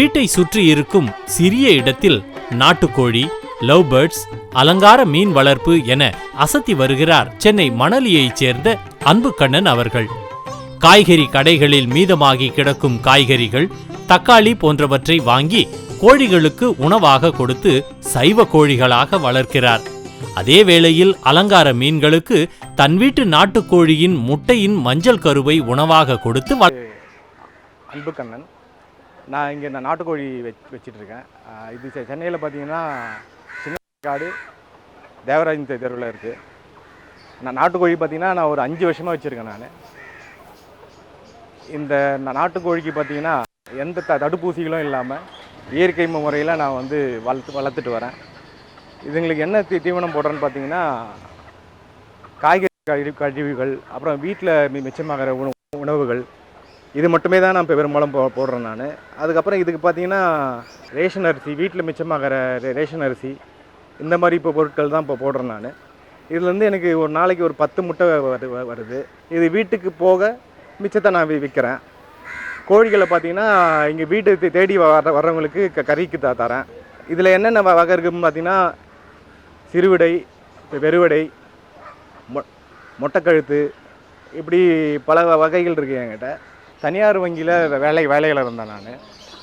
வீட்டை சுற்றி இருக்கும் சிறிய இடத்தில் நாட்டுக்கோழி லவ் பேர்ட்ஸ் அலங்கார மீன் வளர்ப்பு என அசத்தி வருகிறார் சென்னை மணலியைச் சேர்ந்த அன்புக்கண்ணன் அவர்கள். காய்கறி கடைகளில் மீதமாகி கிடக்கும் காய்கறிகள் தக்காளி போன்றவற்றை வாங்கி கோழிகளுக்கு உணவாக கொடுத்து சைவ கோழிகளாக வளர்க்கிறார். அதே வேளையில் அலங்கார மீன்களுக்கு தன் வீட்டு நாட்டுக்கோழியின் முட்டையின் மஞ்சள் கருவை உணவாக கொடுத்து அன்புக்கண்ணன் நான் இங்கே நான் நாட்டுக்கோழி வச் வச்சிட்ருக்கேன். இது செ- சென்னையில் பார்த்தீங்கன்னா சின்ன காடு தேவராஜன் தெருவில் இருக்குது நான் நாட்டுக்கோழி பார்த்தீங்கன்னா நான் ஒரு அஞ்சு வருஷமாக வச்சுருக்கேன் நான். இந்த நாட்டுக்கோழிக்கு பார்த்தீங்கன்னா எந்த த தடுப்பூசிகளும் இல்லாமல் இயற்கை முறையில் நான் வந்து வளர்த்து வளர்த்துட்டு வரேன். இதுங்களுக்கு என்ன தீ தீவனம் போடுறேன்னு பார்த்தீங்கன்னா காய்கறி கழிவு கழிவுகள் அப்புறம் வீட்டில் மிச்சமாகிற உணவு உணவுகள் இது மட்டுமே தான் நான் இப்போ பெரும்பாலும் போ போடுறேன் நான். அதுக்கப்புறம் இதுக்கு பார்த்தீங்கன்னா ரேஷன் அரிசி வீட்டில் மிச்சமாகிற ரே- ரேஷன் அரிசி இந்த மாதிரி இப்போ பொருட்கள் தான் இப்போ போடுறேன் நான். இதுலேருந்து எனக்கு ஒரு நாளைக்கு ஒரு பத்து முட்டை வரு- வ- வருது. இது வீட்டுக்கு போக மிச்சத்தை நான் விற்கிறேன் கோழிகளை பார்த்தீங்கன்னா இங்கே வீட்டு தே- தேடி வர வர்றவங்களுக்கு க கறிக்கு த தரேன். இதில் என்னென்ன வ- வகை இருக்குதுன்னு பார்த்தீங்கன்னா சிறுவிடை வெறுவடை மொ மொட்டைக்கழுத்து இப்படி பல வகைகள் இருக்குது என்கிட்ட. தனியார் வங்கியில் வேலை வேலையில் இருந்தேன் நான்.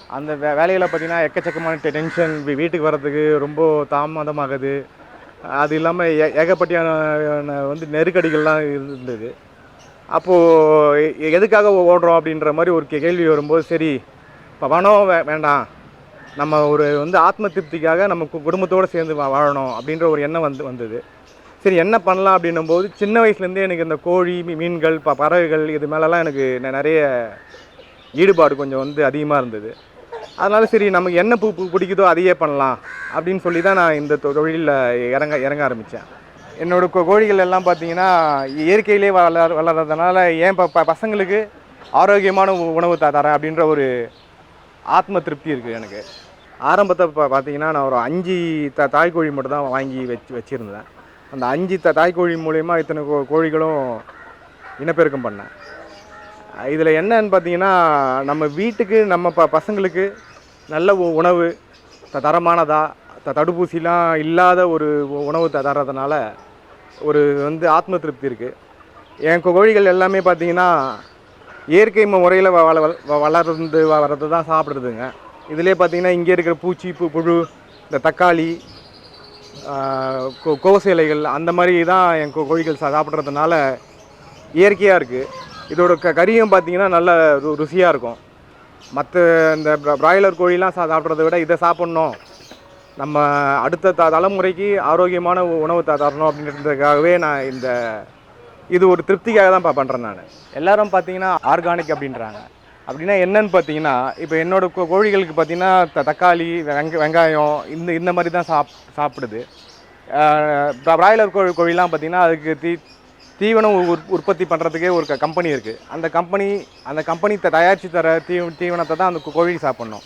அந்த வே வேலையில் பார்த்தீங்கன்னா எக்கச்சக்கமான டென்ஷன் வீட்டுக்கு வர்றதுக்கு ரொம்ப தாமதமாகுது. அது இல்லாமல் ஏ ஏகப்பட்டியான வந்து நெருக்கடிகள்லாம் இருந்தது. அப்போது எதுக்காக ஓடுறோம் அப்படின்ற மாதிரி ஒரு கேள்வி வரும்போது சரி இப்போ பணம் வே வேண்டாம். நம்ம ஒரு வந்து ஆத்ம திருப்திக்காக நம்ம குடும்பத்தோடு சேர்ந்து வா- வாழணும் அப்படின்ற ஒரு எண்ணம் வந்து வந்தது. சரி என்ன பண்ணலாம் அப்படின்னும் போது சின்ன வயசுலேருந்தே எனக்கு இந்த கோழி மீன்கள் ப பறவைகள் இது மேலெல்லாம் எனக்கு நிறைய ஈடுபாடு கொஞ்சம் வந்து அதிகமாக இருந்தது. அதனால் சரி நமக்கு என்ன பூ பூ- பிடிக்குதோ அதையே பண்ணலாம் அப்படின்னு சொல்லி தான் நான் இந்த தொழிலில் இறங்க இறங்க ஆரம்பித்தேன். என்னோட கோ- கோழிகள் எல்லாம் பார்த்தீங்கன்னா இயற்கையிலே வளர வளர்றதுனால ஏன் ப ப- பசங்களுக்கு ஆரோக்கியமான உ- உணவு த தரேன் அப்படின்ற ஒரு ஆத்ம திருப்தி இருக்குது எனக்கு. ஆரம்பத்தை பார்த்தீங்கன்னா நான் ஒரு அஞ்சு த தாய்க்கோழி மட்டும் தான் வாங்கி வச்சு வச்சுருந்தேன். அந்த அஞ்சு த தாய்க்கோழி மூலயமா இத்தனை கோ கோழிகளும் இனப்பெருக்கம் பண்ணேன் இதில் என்னன்னு பார்த்தீங்கன்னா நம்ம வீட்டுக்கு நம்ம ப பசங்களுக்கு நல்ல உணவு த தரமானதா த தடுப்பூசிலாம் இல்லாத ஒரு உணவு த தரதுனால ஒரு வந்து ஆத்ம திருப்தி இருக்குது என் கோழிகள் எல்லாமே பார்த்தீங்கன்னா இயற்கை முறையில் வ வள வ- வளர்ந்து வர்றது தான் சாப்பிடுறதுங்க இதிலே பார்த்தீங்கன்னா இங்கே இருக்கிற பூச்சி பு புழு இந்த தக்காளி கோ இலைகள் அந்த மாதிரி தான் என் கோ- கோழிகள் சா- சாப்பிட்றதுனால இயற்கையாக இருக்குது இதோட க கறியும் பார்த்தீங்கன்னா நல்ல ரு ருசியாக இருக்கும். மற்ற இந்த பிராய்லர் கோழிலாம் சா சாப்பிட்றத விட இதை சாப்பிட்ணும். நம்ம அடுத்த த தலைமுறைக்கு ஆரோக்கியமான உ- உணவு த தரணும் அப்படின்றதுக்காகவே நான் இந்த இது ஒரு திருப்திக்காக தான் பண்ணுறேன் நான். எல்லாரும் பார்த்தீங்கன்னா ஆர்கானிக் அப்படின்றாங்க. அப்படின்னா என்னன்னு பார்த்தீங்கன்னா இப்போ என்னோட கோழிகளுக்கு பார்த்தீங்கன்னா த தக்காளி வெங்க வெங்காயம் இந்த இந்த மாதிரி தான் சாப் சாப்பிடுது. பிராய்லர் கோழி கோழிலாம் பார்த்தீங்கன்னா அதுக்கு தீ தீவனம் உற்பத்தி பண்ணுறதுக்கே ஒரு கம்பெனி இருக்குது அந்த கம்பெனி அந்த கம்பெனி தயாரித்து தர தீ தீவனத்தை தான் அந்த கோழி சாப்பிட்ணும்.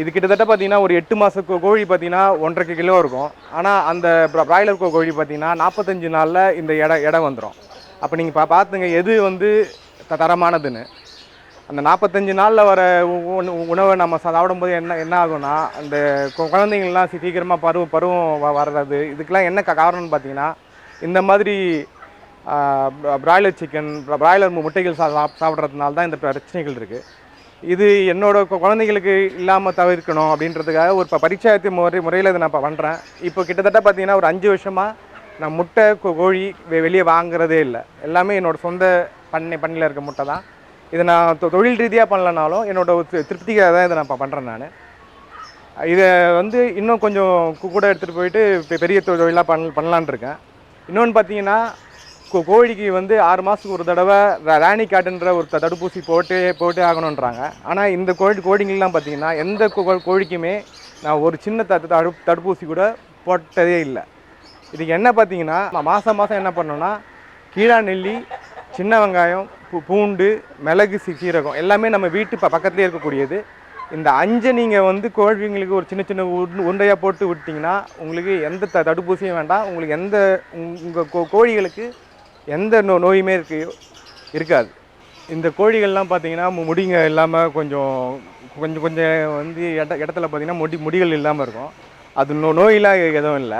இது கிட்டத்தட்ட பார்த்தீங்கன்னா ஒரு எட்டு மாத கோழி பார்த்தீங்கன்னா ஒன்றரை கிலோ இருக்கும். ஆனால் அந்த ப்ரா- பிராய்லர் கோ- கோழி பார்த்தீங்கன்னா நாற்பத்தஞ்சு நாளில் இந்த எடை எடை வந்துடும் அப்போ நீங்கள் பா பார்த்துங்க எது வந்து த தரமானதுன்னு. அந்த நாற்பத்தஞ்சு நாளில் வர உணவை நம்ம சாப்பிடும்போது என்ன என்ன ஆகும்னா அந்த கு- குழந்தைங்கள்லாம் சீக்கிரமாக பருவ பருவம் வ- வர்றது இதுக்கெலாம் என்ன காரணம்னு பார்த்தீங்கன்னா இந்த மாதிரி பிராய்லர் சிக்கன் பிராய்லர் முட்டைகள் சா சாப்பிட்றதுனால தான் இந்த பிரச்சனைகள் இருக்குது இது என்னோட குழந்தைங்களுக்கு இல்லாமல் தவிர்க்கணும் அப்படின்றதுக்காக ஒரு இப்போ பரீட்சாயத்து முறை முறையில் இதை நான் பண்ணுறேன் இப்போ கிட்டத்தட்ட பார்த்தீங்கன்னா ஒரு அஞ்சு வருஷமாக நான் முட்டை கோழி வெளியே வாங்குறதே இல்லை. எல்லாமே என்னோடய சொந்த பண்ணை பண்ணையில் இருக்க முட்டை தான். இதை நான் தொ- தொழில் ரீதியாக பண்ணலனாலும் என்னோட திருப்திக்காக தான் இதை நான் பண்ணுறேன் நான். இதை வந்து இன்னும் கொஞ்சம் கூட எடுத்துகிட்டு போயிட்டு இப்போ பெரிய தொ- தொழிலாக பண்ண பண்ணலான்னு இருக்கேன். இன்னொன்று பார்த்தீங்கன்னா கோ- கோழிக்கு வந்து ஆறு மாதத்துக்கு ஒரு தடவை ரா- ராணி காட்டுன்ற ஒரு த- தடுப்பூசி போட்டு போட்டே ஆகணுன்றாங்க. ஆனால் இந்த கோழி கோழிங்கெல்லாம் பார்த்தீங்கன்னா எந்த கோழிக்குமே நான் ஒரு சின்ன த தடு தடுப்பூசி கூட போட்டதே இல்லை. இதுக்கு என்ன பார்த்தீங்கன்னா மாதம் மாதம் என்ன பண்ணோன்னா கீழா நெல்லி சின்ன வெங்காயம் பூண்டு மிளகு சி- சீரகம் எல்லாமே நம்ம வீட்டு ப பக்கத்துலேயே இருக்கக்கூடியது. இந்த அஞ்சை நீங்கள் வந்து கோழிங்களுக்கு ஒரு சின்ன சின்ன உருண்டையாக போட்டு விட்டிங்கன்னா உங்களுக்கு எந்த த தடுப்பூசியும் வேண்டாம். உங்களுக்கு எந்த உங்கள் கோழிகளுக்கு எந்த நோ நோயுமே இருக்கு இருக்காது. இந்த கோழிகள்லாம் பார்த்தீங்கன்னா முடிங்க இல்லாமல் கொஞ்சம் கொஞ்சம் கொஞ்சம் வந்து இட இடத்துல பார்த்தீங்கன்னா முடி முடிகள் இல்லாமல் இருக்கும். அது நோ நோயெலாம் எதுவும் இல்லை.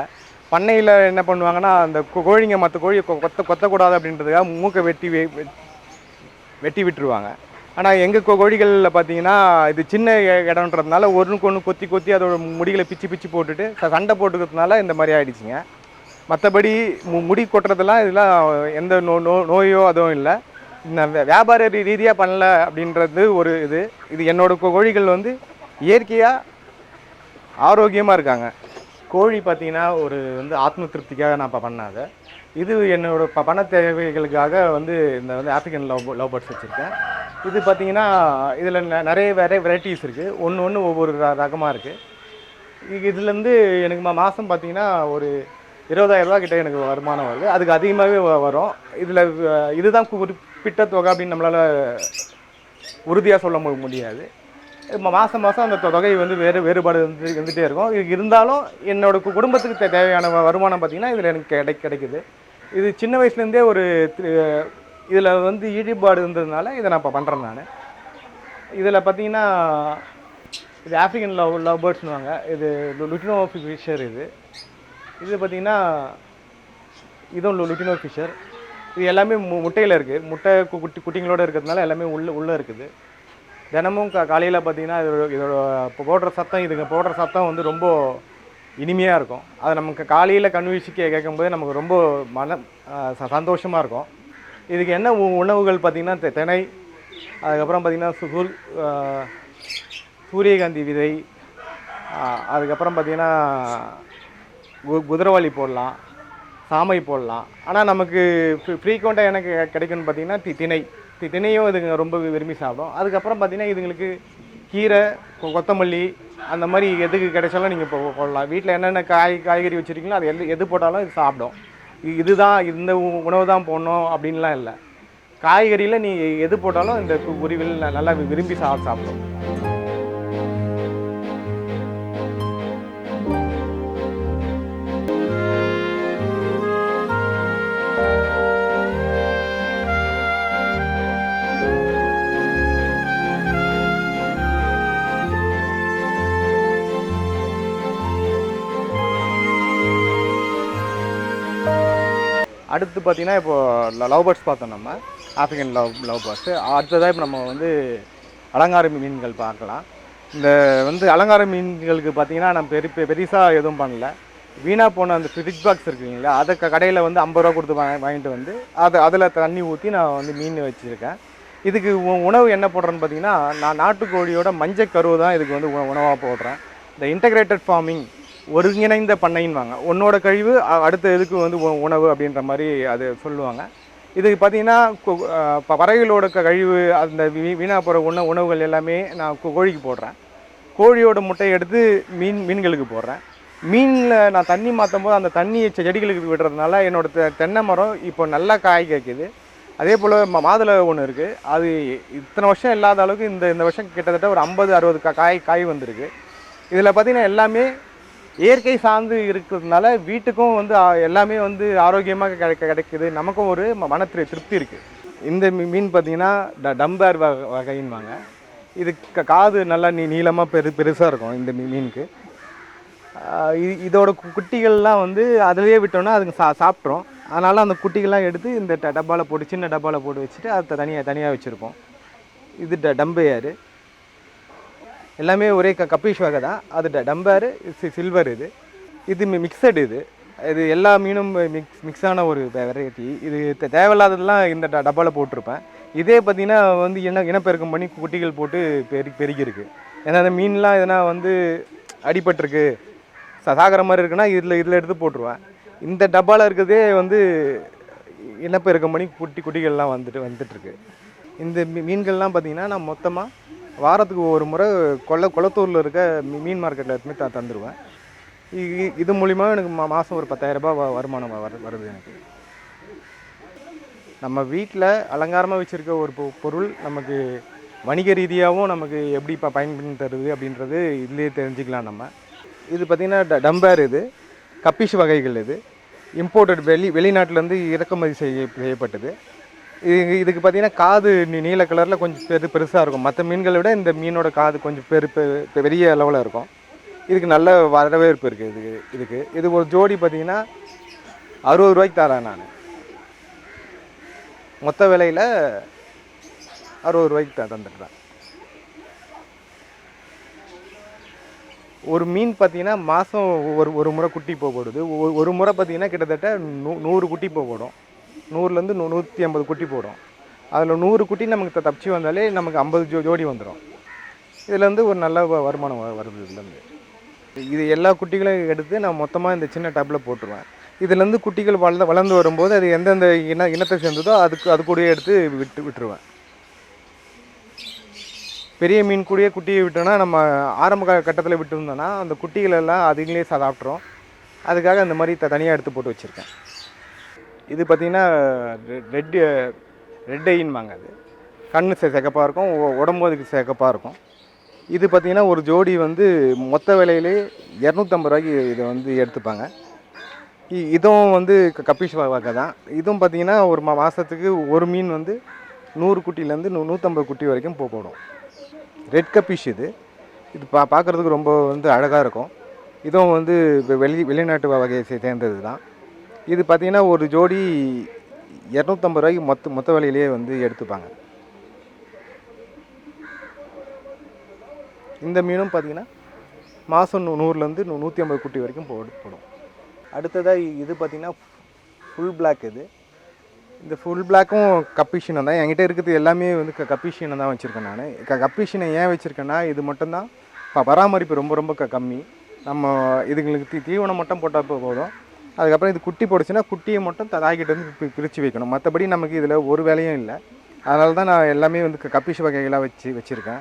பண்ணையில் என்ன பண்ணுவாங்கன்னா அந்த கோழிங்க மற்ற கோழியை கொ- கொத்த கொத்தக்கூடாது அப்படின்றதுக்காக மூக்கை வெட்டி வெ- வெட்டி விட்டுருவாங்க. ஆனால் எங்கள் கோழிகளில் பார்த்தீங்கன்னா இது சின்ன இடம்ன்றதுனால ஒன்றுக்கு ஒன்று கொத்தி கொத்தி அதோட முடிகளை பிச்சு பிச்சு போட்டுட்டு சண்டை போட்டுக்கிறதுனால இந்த மாதிரி ஆயிடுச்சுங்க. மற்றபடி மு முடி கொட்டுறதெல்லாம் இதெல்லாம் எந்த நோ நோ நோயோ அதுவும் இல்லை. நான் வியாபார ரீதியாக பண்ணல அப்படின்றது ஒரு இது. இது என்னோடய கோ- கோழிகள் வந்து இயற்கையாக ஆரோக்கியமாக இருக்காங்க. கோழி பார்த்தீங்கன்னா ஒரு வந்து ஆத்ம திருப்திக்காக நான் இப்போ பண்ணாத. இது என்னோட ப பண தேவைகளுக்காக வந்து இந்த வந்து ஆஃப்ரிக்கன் லவ் லவ் பேர்ட்ஸ் வச்சுருக்கேன். இது பார்த்தீங்கன்னா இதில் நிறைய வேற வெரைட்டிஸ் இருக்குது ஒன்று ஒன்று ஒவ்வொரு ர- ரகமாக இருக்குது இதுலேருந்து எனக்கு மா மாதம் பார்த்தீங்கன்னா ஒரு இருபதாயிரம் கிட்டே எனக்கு வருமானம் வருது. அதுக்கு அதிகமாகவே வரும். இதில் இதுதான் குறிப்பிட்ட தொகை அப்படின்னு நம்மளால் உறுதியாக சொல்ல முடியாது. மாதம் மாதம் அந்த தொகை வந்து வேறு வேறுபாடு வந்து இருந்துகிட்டே இருக்கும். இது இருந்தாலும் என்னோட குடும்பத்துக்கு தேவையான வருமானம் பார்த்திங்கன்னா இதில் எனக்கு கிடை கிடைக்குது. இது சின்ன வயசுலேருந்தே ஒரு இதில் வந்து ஈடுபாடு இருந்ததுனால இதை நான் இப்போ பண்ணுறேன் நான். இதில் பார்த்தீங்கன்னா இது ஆஃப்ரிக்கன் லவ் லவ் பேர்ட்ஸ்னுவாங்க இது லுட்டினோ ஃபிஷர் இது. இது பார்த்தீங்கன்னா இதுவும் லுட்டினோ ஃபிஷர் இது எல்லாமே மு முட்டையில் இருக்குது. முட்டை கு- குட்டி குட்டிங்களோட இருக்கிறதுனால எல்லாமே உள்ளே உள்ளே இருக்குது. தினமும் கா காலையில் பார்த்தீங்கன்னா இதோட இதோட இப்போ போடுற சத்தம் இதுங்க போடுற சத்தம் வந்து ரொம்ப இனிமையாக இருக்கும். அது நமக்கு காலையில் கண் வீழ்ச்சி கேட்கும்போது நமக்கு ரொம்ப மன சந்தோஷமாக இருக்கும். இதுக்கு என்ன உ- உணவுகள் பார்த்திங்கன்னா திணை அதுக்கப்புறம் பார்த்திங்கன்னா சு- சூரியகாந்தி விதை அதுக்கப்புறம் பார்த்திங்கன்னா கு குதிரவாளி போடலாம் சாமை போடலாம். ஆனால் நமக்கு ஃப்ரீக்வெண்ட்டாக எனக்கு கிடைக்கும்னு பார்த்திங்கன்னா தி திணை. தி திணையும் இதுங்க ரொம்ப விரும்பி சாப்பிடும். அதுக்கப்புறம் பார்த்தீங்கன்னா இதுங்களுக்கு கீரை கொ- கொத்தமல்லி அந்த மாதிரி எதுக்கு கிடைச்சாலும் நீங்கள் இப்போ போடலாம். வீட்டில் என்னென்ன காய் காய்கறி வச்சுருக்கீங்களோ அது எது எது போட்டாலும் இது சாப்பிடும். இதுதான் இந்த உ- உணவு தான் போடணும் அப்படின்லாம் இல்லை. காய்கறியில் நீ எது போட்டாலும் இந்த குருவில் நல்லா விரும்பி சா சாப்பிடும். அடுத்து பார்த்தீங்கன்னா இப்போ லவ் பேர்ட்ஸ் பார்த்தோம் நம்ம. ஆஃப்ரிக்கன் லவ் லவ் பேர்ட்ஸு அடுத்ததாக இப்போ நம்ம வந்து அலங்கார மீன்கள் பார்க்கலாம். இந்த வந்து அலங்கார மீன்களுக்கு பார்த்தீங்கன்னா நம்ம பெரிய பெருசாக எதுவும் பண்ணல. வீணாக போன அந்த ஃப்ரிட்ஜ் பாக்ஸ் இருக்குங்களா அதை கடையில் வந்து ஐம்பது ரூபா கொடுத்து வா- வாங்கிட்டு வந்து அதை அதில் தண்ணி ஊற்றி நான் வந்து மீன் வச்சுருக்கேன். இதுக்கு உ- உணவு என்ன போடுறேன்னு பார்த்தீங்கன்னா நான் நாட்டுக்கோழியோட மஞ்சள் கருவு தான் இதுக்கு வந்து உணவாக போடுறேன். இந்த இன்டகிரேட்டட் ஃபார்மிங் ஒருங்கிணைந்த பண்ணைன்வாங்க உன்னோட கழிவு அடுத்த இதுக்கு வந்து உ- உணவு அப்படின்ற மாதிரி அது சொல்லுவாங்க. இது பார்த்திங்கன்னா ப- பறவைகளோட க- கழிவு அந்த வீ- போகிற உண உணவுகள் எல்லாமே நான் கோழிக்கு போடுறேன். கோழியோட முட்டையை எடுத்து மீன் மீன்களுக்கு போடுறேன். மீனில் நான் தண்ணி மாற்றும் போது அந்த தண்ணியை செ- செடிகளுக்கு விடுறதுனால என்னோட தென்னை மரம் இப்போ நல்லா காய் காய்க்குது. அதே போல் மாதுளை ஒன்று இருக்குது அது இத்தனை வருஷம் இல்லாத அளவுக்கு இந்த இந்த வருஷம் கிட்டத்தட்ட ஒரு ஐம்பது அறுபது கா காய் காய் வந்திருக்கு. இதில் பார்த்தீங்கன்னா எல்லாமே இயற்கை சார்ந்து இருக்கிறதுனால வீட்டுக்கும் வந்து எல்லாமே வந்து ஆரோக்கியமாக கிடைக்க கிடைக்குது. நமக்கும் ஒரு ம- மன திருப்தி இருக்குது இந்த மீ- மீன் பார்த்திங்கன்னா ட டம்பேர் வகை வகைன்வாங்க இது க- காது நல்லா நீ நீளமாக பெரு பெருசாக இருக்கும் இந்த மீ- மீனுக்கு. இதோட குட்டிகள்லாம் வந்து அதிலேயே விட்டோன்னா அதுங்க சா சாப்பிட்றோம் அதனால் அந்த குட்டிகள்லாம் எடுத்து இந்த ட டப்பாவில் போட்டு சின்ன டப்பாவில் போட்டு வச்சுட்டு அதை தனியாக தனியாக வச்சுருப்போம். இது ட டம்பையார் எல்லாமே ஒரே க கப்பீஷ் வகை தான் அது ட டம்பேரு சில்வர் இது. இது மிக்சடு இது. இது எல்லா மீனும் மிக்ஸ் மிக்ஸான ஒரு வெரைட்டி இது தேவையில்லாததெல்லாம் இந்த ட டப்பாவில் போட்டிருப்பேன். இதே பார்த்தீங்கன்னா வந்து இன இனப்பெருக்கம் பண்ணி குட்டிகள் போட்டு பெரு பெருகிருக்கு ஏன்னா அந்த மீன்லாம் எதனா வந்து அடிபட்டிருக்கு. ச- சாகிற மாதிரி இருக்குன்னா இதில் இதில் எடுத்து போட்டுருவேன். இந்த டப்பாவில் இருக்கிறதே வந்து இனப்பெருக்கம் பண்ணி குட்டி குட்டிகள்லாம் வந்துட்டு வந்துட்டுருக்கு. இந்த மீன்கள்லாம் பார்த்திங்கன்னா நான் மொத்தமாக வாரத்துக்கு ஒரு முறை கொல்ல குளத்தூரில் இருக்க மீ- மீன் மார்க்கெட்டில் எடுத்துமே த தந்துடுவேன் இது மூலிமா எனக்கு மா மாதம் ஒரு பத்தாயிரரூபா வ- வருமானம் வரு வருது எனக்கு. நம்ம வீட்டில் அலங்காரமாக வச்சுருக்க ஒரு பொ- பொருள் நமக்கு வணிக ரீதியாகவும் நமக்கு எப்படி இப்போ பயன்படுத்தி தருது அப்படின்றது இதுலேயே தெரிஞ்சுக்கலாம் நம்ம. இது பார்த்திங்கன்னா ட டம்பேர் இது. கப்பிஷ் வகைகள் இது. இம்போர்ட்டட் வெளி வெளிநாட்டிலேருந்து இறக்குமதி செய்ய செய்யப்பட்டது. இது இதுக்கு பார்த்தீங்கன்னா காது நீ- நீல கலரில் கொஞ்சம் பெரு பெருசாக இருக்கும். மற்ற மீன்களை விட இந்த மீனோட காது கொஞ்சம் பெரு பெரிய அளவில் இருக்கும். இதுக்கு நல்ல வரவேற்பு இருக்குது இதுக்கு இதுக்கு. இது ஒரு ஜோடி பார்த்தீங்கன்னா அறுபது ரூபாய்க்கு தரேன் நான். மொத்த விலையில் அறுபது ரூபாய்க்கு த- தந்துடுறேன் ஒரு மீன் பார்த்தீங்கன்னா மாதம் ஒரு ஒரு முறை குட்டி போக போடுது. ஒரு ஒரு முறை பார்த்தீங்கன்னா கிட்டத்தட்ட நூ நூறு குட்டி போ போடும். நூறுலேருந்து நூ நூற்றி ஐம்பது குட்டி போடும். அதில் நூறு குட்டி நமக்கு தப்பிச்சு வந்தாலே நமக்கு ஐம்பது ஜோ ஜோடி வந்துடும். இதுலேருந்து ஒரு நல்ல வ- வருமானம் வ- வருது இதுலேருந்து. இது எல்லா குட்டிகளையும் எடுத்து நான் மொத்தமாக இந்த சின்ன டப்பில் போட்டுருவேன். இதுலேருந்து குட்டிகள் வளர்ந்து வளர்ந்து வரும்போது அது எந்தெந்த இன இனத்தை சேர்ந்ததோ அதுக்கு அது கூடயே எடுத்து விட்டு விட்டுருவேன். பெரிய மீன் கூடயே குட்டியை விட்டோன்னா நம்ம ஆரம்ப கட்டத்தில் விட்டுருந்தோன்னா அந்த குட்டிகளெல்லாம் அதுங்களே சாப்பிட்றோம் அதுக்காக அந்த மாதிரி த தனியாக எடுத்து போட்டு வச்சுருக்கேன். இது பார்த்திங்கன்னா ரெட்டு ரெட் ஐன்பாங்க அது. கண் செ சிகப்பாக இருக்கும் உடம்பு அதுக்கு சிகப்பாக இருக்கும். இது பார்த்திங்கன்னா ஒரு ஜோடி வந்து மொத்த விலையிலே இரநூத்தம்பது ரூபாய்க்கு இதை வந்து எடுத்துப்பாங்க. இ- இதுவும் வந்து க- கப்பீஸ் வ- வகை தான். இதுவும் பார்த்திங்கன்னா ஒரு மா மாதத்துக்கு ஒரு மீன் வந்து நூறு குட்டிலேருந்து நூ நூற்றம்பது குட்டி வரைக்கும் போடும். ரெட் கப்பீஸ் இது. இது பா பார்க்குறதுக்கு ரொம்ப வந்து அழகாக இருக்கும். இதுவும் வந்து வெளி வெளிநாட்டு வகையை சேர்ந்தது தான். இது பார்த்திங்கன்னா ஒரு ஜோடி இரநூத்தம்பது ரூபாய்க்கு மொத்த மொத்த விலையிலேயே வந்து எடுத்துப்பாங்க. இந்த மீனும் பார்த்திங்கன்னா மாதம் நூ நூறுலேருந்து நூ நூற்றி ஐம்பது குட்டி வரைக்கும் போடு போடும். அடுத்ததாக இது பார்த்திங்கன்னா ஃபுல் பிளாக் இது. இந்த ஃபுல் பிளாக்கும் கப்பீஷினம் தான். என்கிட்ட இருக்கிறது எல்லாமே வந்து க கப்பீஷினம் தான் வச்சுருக்கேன் நான். க கப்பீஷினை ஏன் வச்சுருக்கேன்னா இது மட்டும்தான். ப பராமரிப்பு ரொம்ப ரொம்ப க கம்மி. நம்ம இதுங்களுக்கு தீ தீவனம் மட்டும் போட்டால் போதும். அதுக்கப்புறம் இது குட்டி போடுச்சுன்னா குட்டியை மட்டும் தாய்கிட்ட வந்து பி- பிரித்து வைக்கணும். மற்றபடி நமக்கு இதில் ஒரு வேலையும் இல்லை. அதனால தான் நான் எல்லாமே வந்து க வகைகளாக வச்சு வச்சுருக்கேன்.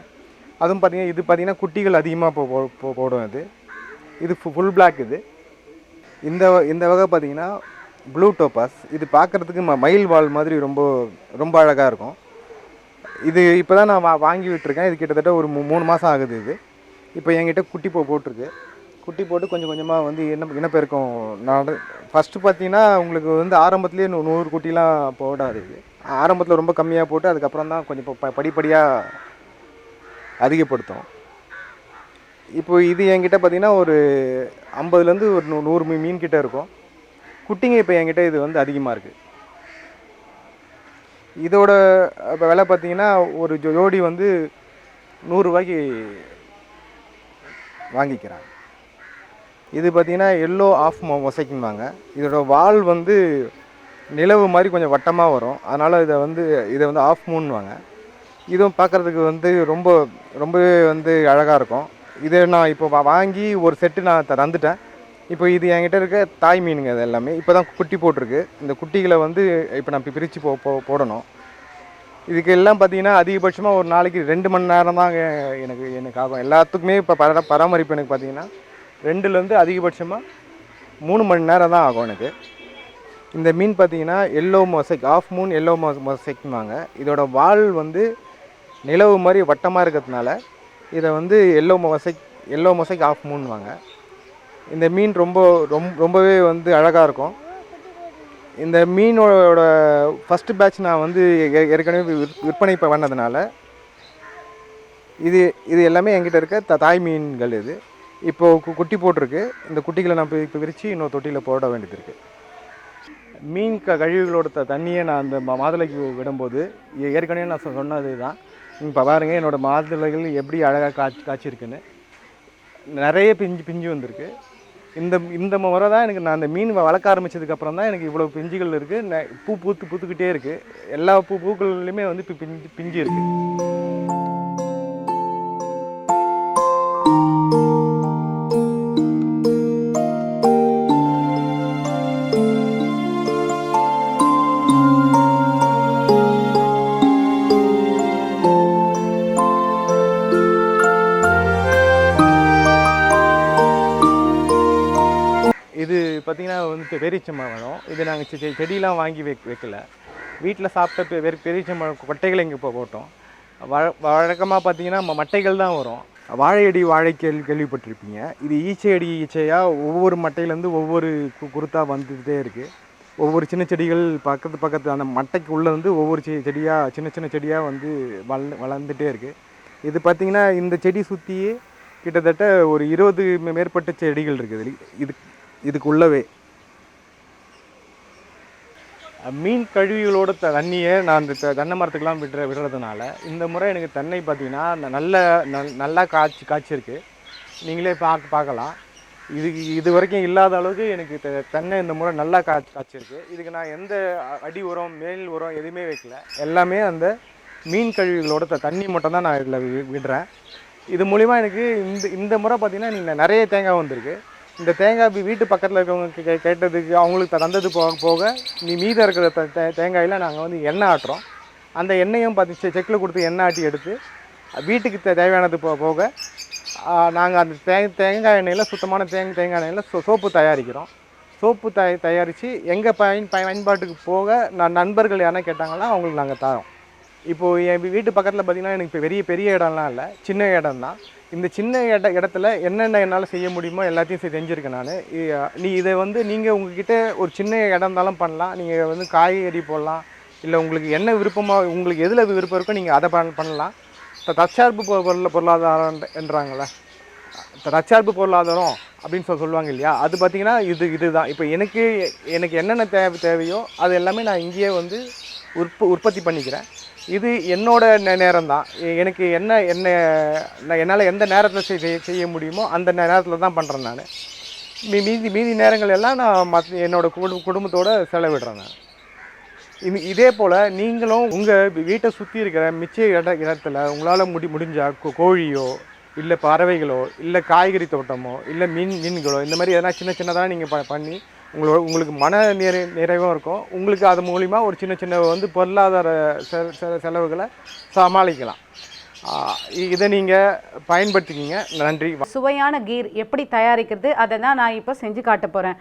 அதுவும் பார்த்தீங்கன்னா இது பார்த்தீங்கன்னா குட்டிகள் அதிகமாக போ போ- போடும் இது இது ஃபுல் பிளாக் இது. இந்த வ- இந்த வகை பார்த்தீங்கன்னா ப்ளூ டோப்பாஸ் இது பார்க்குறதுக்கு ம மயில் வால் மாதிரி ரொம்ப ரொம்ப அழகாக இருக்கும். இது இப்போ தான் நான் வா வாங்கி விட்டுருக்கேன். இது கிட்டத்தட்ட ஒரு மூ- மூணு மாதம் ஆகுது இது. இப்போ என்கிட்ட குட்டி போ போட்டிருக்கு. குட்டி போட்டு கொஞ்சம் கொஞ்சமாக வந்து என்ன இனப்பெருக்கம் நட. ஃபஸ்ட்டு பார்த்தீங்கன்னா உங்களுக்கு வந்து ஆரம்பத்துலேயே நூ நூறு குட்டிலாம் போடாது இது. ஆரம்பத்தில் ரொம்ப கம்மியாக போட்டு அதுக்கப்புறம் தான் கொஞ்சம் ப- படிப்படியாக அதிகப்படுத்தும். இப்போ இது என்கிட்ட பார்த்தீங்கன்னா ஒரு ஐம்பதுலேருந்து ஒரு நூ நூறு மீ- மீன் கிட்டே இருக்கும். குட்டிங்க இப்போ என்கிட்ட இது வந்து அதிகமாக இருக்குது இதோட இப்போ விலை பார்த்தீங்கன்னா ஒரு ஜோடி வந்து நூறுரூவாய்க்கு வாங்கிக்கிறாங்க. இது பார்த்திங்கன்னா எல்லோ ஆஃப் மொசைக்கும்பாங்க. இதோட வால் வந்து நிலவு மாதிரி கொஞ்சம் வட்டமாக வரும். அதனால் இதை வந்து இதை வந்து ஆஃப் மூன்னுவாங்க இதுவும் பார்க்குறதுக்கு வந்து ரொம்ப ரொம்பவே வந்து அழகாக இருக்கும். இதை நான் இப்போ வாங்கி ஒரு செட்டு நான் தந்துட்டேன். இப்போ இது என்கிட்ட இருக்க தாய் மீனுங்க இது எல்லாமே. இப்போ தான் குட்டி போட்டிருக்கு. இந்த குட்டிகளை வந்து இப்போ நான் பிரித்து போ போ- போடணும். இதுக்கு எல்லாம் பார்த்தீங்கன்னா அதிகபட்சமாக ஒரு நாளைக்கு ரெண்டு மணி நேரம் தான் எனக்கு எனக்கு ஆகும். எல்லாத்துக்குமே இப்போ பர பராமரிப்பு எனக்கு பார்த்தீங்கன்னா ரெண்டுலேருந்து அதிகபட்சமாக மூணு மணி நேரம் தான் ஆகும் எனக்கு. இந்த மீன் பார்த்தீங்கன்னா yellow mosaic of moon yellow மொ மொசைக்குவாங்க இதோட வால் வந்து நிலவு மாதிரி வட்டமாக இருக்கிறதுனால இதை வந்து yellow mosaic yellow mosaic of மூன்வாங்க இந்த மீன் ரொம்ப ரொம் ரொம்பவே வந்து அழகாக இருக்கும். இந்த மீனோட ஃபஸ்ட்டு பேட்ச் நான் வந்து ஏ- ஏற்கனவே விற்- விற்பனை இப்போ பண்ணதுனால இது இது எல்லாமே என்கிட்ட இருக்க த தாய் மீன்கள் இது. இப்போது கு- குட்டி போட்டிருக்கு. இந்த குட்டிகளை நான் இப்போ விரித்து இன்னொரு தொட்டியில் போட வேண்டியது இருக்குது மீன் க கழிவுகளோட த தண்ணியை நான் அந்த மா- மாதுளைக்கு விடும்போது ஏற்கனவே நான் சொன்னது தான் இப்போ பாருங்கள் என்னோடய மாதுளைகள் எப்படி அழகாக காய்ச்சி காய்ச்சிருக்குன்னு. நிறைய பிஞ்சு பிஞ்சு வந்திருக்கு. இந்த இந்த முறை தான் எனக்கு நான் அந்த மீன் வளர்க்க ஆரம்பிச்சதுக்கப்புறம் தான் எனக்கு இவ்வளோ பிஞ்சுகள் இருக்குது பூ பூத்து பூத்துக்கிட்டே இருக்குது எல்லா பூ பூக்கள்லையுமே வந்து இப்போ பிஞ்சு பிஞ்சு இருக்குது பார்த்திங்கன்னா வந்து பெரியச்சம்பழம் இது நாங்கள் செ செடியெலாம் வாங்கி வைக் வைக்கல. வீட்டில் சாப்பிட்ட பெ வெறு பெரியச்சம்பழம் கொட்டைகளை இங்கே இப்போ போட்டோம். வழ வழக்கமாக பார்த்தீங்கன்னா மட்டைகள் தான் வரும். வாழையடி வாழை கேள்வி கேள்விப்பட்டிருப்பீங்க. இது ஈச்சை அடி ஈச்சையாக ஒவ்வொரு மட்டையிலேருந்து ஒவ்வொரு கு குருத்தாக வந்துகிட்டே இருக்குது ஒவ்வொரு சின்ன செடிகள் பக்கத்து பக்கத்து அந்த மட்டைக்கு உள்ளேருந்து ஒவ்வொரு செ செடியாக சின்ன சின்ன செடியாக வந்து வள வளர்ந்துட்டே இருக்குது இது பார்த்திங்கன்னா இந்த செடி சுற்றியே கிட்டத்தட்ட ஒரு இருபது மேற்பட்ட செடிகள் இருக்குது. இது இதுக்குள்ளவே. மீன் கழிவுகளோட த- தண்ணியை நான் அந்த த- தென்னை மரத்துக்கெலாம் விடுற விடுறதுனால இந்த முறை எனக்கு தென்னை பார்த்தீங்கன்னா நல்ல நல் நல்லா காய்ச்சி காய்ச்சிருக்கு. நீங்களே பார்க்க பார்க்கலாம் இது இது வரைக்கும் இல்லாத அளவுக்கு எனக்கு தெ- தென்னை இந்த முறை நல்லா காய்ச்சி காய்ச்சிருக்கு. இதுக்கு நான் எந்த அடி உரம் மேல் உரம் எதுவுமே வைக்கல. எல்லாமே அந்த மீன் கழிவுகளோட த- தண்ணி மட்டும் தான் நான் இதில் விடுறேன். இது மூலிமா எனக்கு இந்த இந்த முறை பார்த்தீங்கன்னா நீங்கள் நிறைய தேங்காய் வந்திருக்கு. இந்த தேங்காய் வீட்டு பக்கத்தில் இருக்கிறவங்க கே- கேட்டதுக்கு அவங்களுக்கு தந்தது போக போக நீ மீதம் இருக்கிற தே- தேங்காயில் நாங்கள் வந்து எண்ணெய் ஆட்டுறோம். அந்த எண்ணெயும் பார்த்து செக்கில் கொடுத்து எண்ணெய் ஆட்டி எடுத்து வீட்டுக்கு தே- தேவையானது போக போக நாங்கள் அந்த தே தேங்காய் எண்ணெயில் சுத்தமான தேங் தேங்காய் எண்ணெயில் சோ சோப்பு தயாரிக்கிறோம். சோப்பு தய தயாரித்து எங்கள் பயன் பயன்பாட்டுக்கு போக நான் நண்பர்கள் யாரா கேட்டாங்கன்னா அவங்களுக்கு நாங்கள் தரோம். இப்போது என் வீட்டு பக்கத்தில் பார்த்திங்கன்னா எனக்கு இப்போ பெரிய பெரிய இடம்லாம் இல்லை. சின்ன இடம் தான் இந்த சின்ன இட இடத்துல என்னென்ன என்னால் செய்ய முடியுமோ எல்லாத்தையும் செய்ய செஞ்சுருக்கேன் நான். நீ இதை வந்து நீங்கள் உங்ககிட்ட ஒரு சின்ன இடம் இருந்தாலும் பண்ணலாம். நீங்கள் வந்து காய்கறி போடலாம். இல்லை உங்களுக்கு என்ன விருப்பமாக உங்களுக்கு எதில் விருப்பம் இருக்கோ நீங்கள் அதை பண் பண்ணலாம். இப்போ தற்சார்பு பொருள் பொருளாதாரம் என்றாங்களே இப்போ தற்சார்பு பொருளாதாரம் அப்படின்னு சொல்லி சொல்லுவாங்க இல்லையா? அது பார்த்தீங்கன்னா இது இதுதான். இப்போ எனக்கு எனக்கு என்னென்ன தேவை தேவையோ அது எல்லாமே நான் இங்கேயே வந்து உற்ப உற்பத்தி பண்ணிக்கிறேன். இது என்னோட நேரம் தான் எனக்கு என்ன என்ன நான் என்னால் எந்த நேரத்தில் செய்ய செய்ய முடியுமோ அந்த நேரத்தில் தான் பண்ணுறேன் நான். மீ மீதி மீதி நேரங்கள் எல்லாம் நான் மத் என்னோடய குடு குடும்பத்தோடு செலவிடுறேன் நான். இது இதே போல் நீங்களும் உங்கள் வீட்டை சுற்றி இருக்கிற மிச்ச இட இடத்துல உங்களால் முடி முடிஞ்சால் கோ- கோழியோ இல்லை பறவைகளோ இல்லை காய்கறி தோட்டமோ இல்லை மீன் மீன்களோ இந்த மாதிரி எதனா சின்ன சின்னதாக நீங்கள் ப பண்ணி உங்களோட உங்களுக்கு மன நிறை நிறைவும் இருக்கும். உங்களுக்கு அது மூலிமா ஒரு சின்ன சின்ன வந்து பொருளாதார செ செ- செலவுகளை சமாளிக்கலாம். இதை நீங்கள் பயன்படுத்திக்கிங்க. நன்றி. சுவையான கீர் எப்படி தயாரிக்கிறது அதை தான் நான் இப்போ செஞ்சு காட்ட போகிறேன்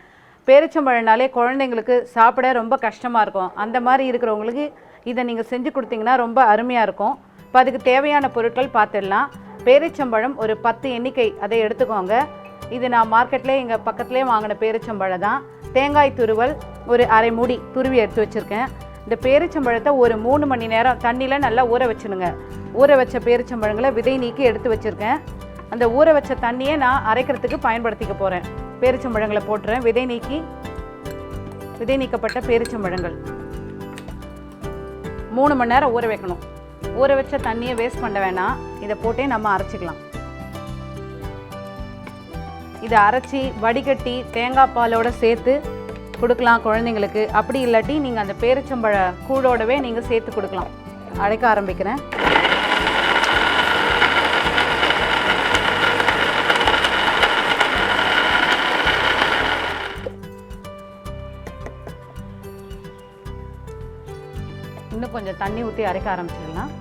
பேரிச்சம்பழம்னாலே குழந்தைங்களுக்கு சாப்பிட ரொம்ப கஷ்டமாக இருக்கும். அந்த மாதிரி இருக்கிறவங்களுக்கு இதை நீங்கள் செஞ்சு கொடுத்தீங்கன்னா ரொம்ப அருமையாக இருக்கும். இப்போ அதுக்கு தேவையான பொருட்கள் பார்த்துடலாம். பேரிச்சம்பழம் ஒரு பத்து எண்ணிக்கை அதை எடுத்துக்கோங்க. இது நான் மார்க்கெட்லேயே எங்கள் பக்கத்துலேயே வாங்கின பேரிச்சம்பழம் தான். தேங்காய் துருவல் ஒரு அரை மூடி துருவி எடுத்து வச்சுருக்கேன். இந்த பேரிச்சம்பழத்தை ஒரு மூணு மணி நேரம் தண்ணியில் நல்லா ஊற வச்சிடுங்க ஊற வச்ச பேரிச்சம்பழங்களை விதை நீக்கி எடுத்து வச்சுருக்கேன். அந்த ஊற வச்ச தண்ணியை நான் அரைக்கிறதுக்கு பயன்படுத்திக்க போகிறேன் பேரிச்சம்பழங்களை போட்டுறேன். விதை நீக்கி விதை நீக்கப்பட்ட பேரிச்சம்பழங்கள். மூணு மணி நேரம் ஊற வைக்கணும். ஊற வச்ச தண்ணியை வேஸ்ட் பண்ண வேணாம். இதை போட்டே நம்ம அரைச்சிக்கலாம். இதை அரைச்சி வடிகட்டி தேங்காய் பாலோட சேர்த்து கொடுக்கலாம் குழந்தைங்களுக்கு. அப்படி இல்லாட்டி நீங்கள் அந்த பேரிச்சம்பழ கூழோடவே நீங்கள் சேர்த்து கொடுக்கலாம். அரைக்க ஆரம்பிக்கிறேன். இன்னும் கொஞ்சம் தண்ணி ஊற்றி அரைக்க ஆரம்பிச்சிடலாம்.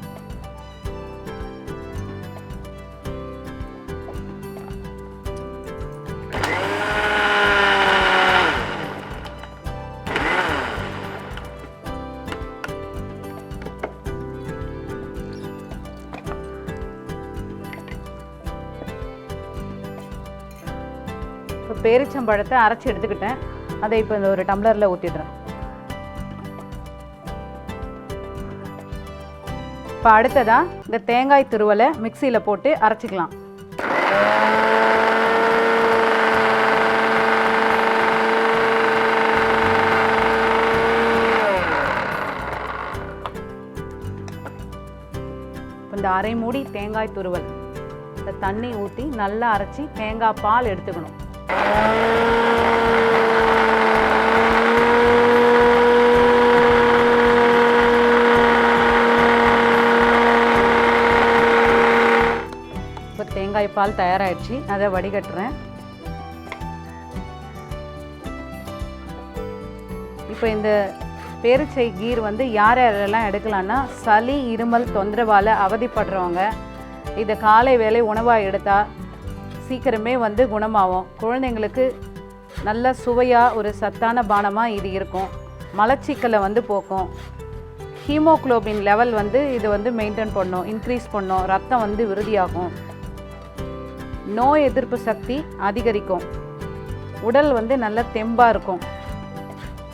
இப்போ பேரிச்சம்பழத்தை அரைச்சி எடுத்துக்கிட்டேன். அதை இப்போ இந்த ஒரு டம்ளரில் ஊற்றிடுறேன் இப்போ அடுத்ததாக இந்த தேங்காய் துருவலை மிக்சியில் போட்டு அரைச்சிக்கலாம். இந்த அரை மூடி தேங்காய் துருவல். இந்த தண்ணி ஊற்றி நல்லா அரைச்சி தேங்காய் பால் எடுத்துக்கணும். இப்போ தேங்காய் பால் தயாராகிடுச்சு அதை வடிகட்டுறேன். இப்போ இந்த பேரிச்சை கீர் வந்து யார் யாரெல்லாம் எடுக்கலான்னா சளி இருமல் தொந்தரவால் அவதிப்படுறவங்க இதை காலை வேளை உணவாக எடுத்தால் சீக்கிரமே வந்து குணமாகும் குழந்தைங்களுக்கு நல்ல சுவையாக ஒரு சத்தான பானமாக இது இருக்கும். மலச்சிக்கலை வந்து போக்கும். ஹீமோகுளோபின் லெவல் வந்து இது வந்து மெயின்டைன் பண்ணும் இன்க்ரீஸ் பண்ணும். ரத்தம் வந்து விருதியாகும். நோய் எதிர்ப்பு சக்தி அதிகரிக்கும். உடல் வந்து நல்ல தெம்பாக இருக்கும்.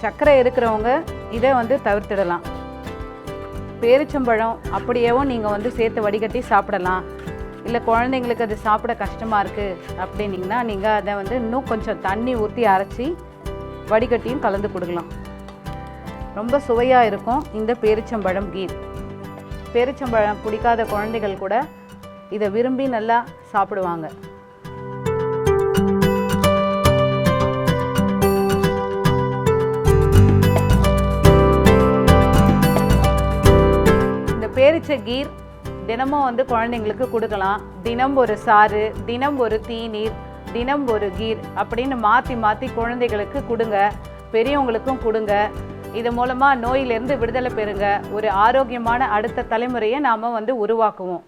சர்க்கரை இருக்கிறவங்க இதை வந்து தவிர்த்திடலாம். பேரிச்சம்பழம் அப்படியேவும் நீங்கள் வந்து சேர்த்து வடிகட்டி சாப்பிடலாம். இல்லை குழந்தைங்களுக்கு அது சாப்பிட கஷ்டமாக இருக்குது அப்படின்னீங்கன்னா நீங்கள் அதை வந்து இன்னும் கொஞ்சம் தண்ணி ஊற்றி அரைச்சி வடிகட்டியும் கலந்து கொடுக்கலாம். ரொம்ப சுவையாக இருக்கும் இந்த பேரிச்சம்பழம் கீர் பேரிச்சம்பழம் பிடிக்காத குழந்தைகள் கூட இதை விரும்பி நல்லா சாப்பிடுவாங்க. இந்த பேரிச்ச கீர் தினமும் வந்து குழந்தைங்களுக்கு கொடுக்கலாம். தினம் ஒரு சாறு தினம் ஒரு தீநீர் தினம் ஒரு கீர் அப்படின்னு மாற்றி மாற்றி குழந்தைகளுக்கு கொடுங்க. பெரியவங்களுக்கும் கொடுங்க. இது மூலமாக நோயிலிருந்து விடுதலை பெறுங்க. ஒரு ஆரோக்கியமான அடுத்த தலைமுறையை நாம் வந்து உருவாக்குவோம்.